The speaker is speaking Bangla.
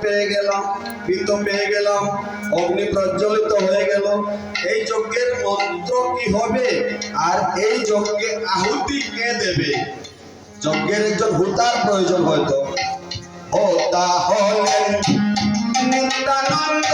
পেয়ে গেলাম, পিত্ত পেয়ে গেলাম, অগ্নি প্রজ্বলিত হয়ে গেল। এই যজ্ঞের মন্ত্র কি হবে? আর এই যজ্ঞে আহুতি কে দেবে? যজ্ঞের একজন হুতার প্রয়োজন হয়তো। হোতা হলেন নিত্যানন্দ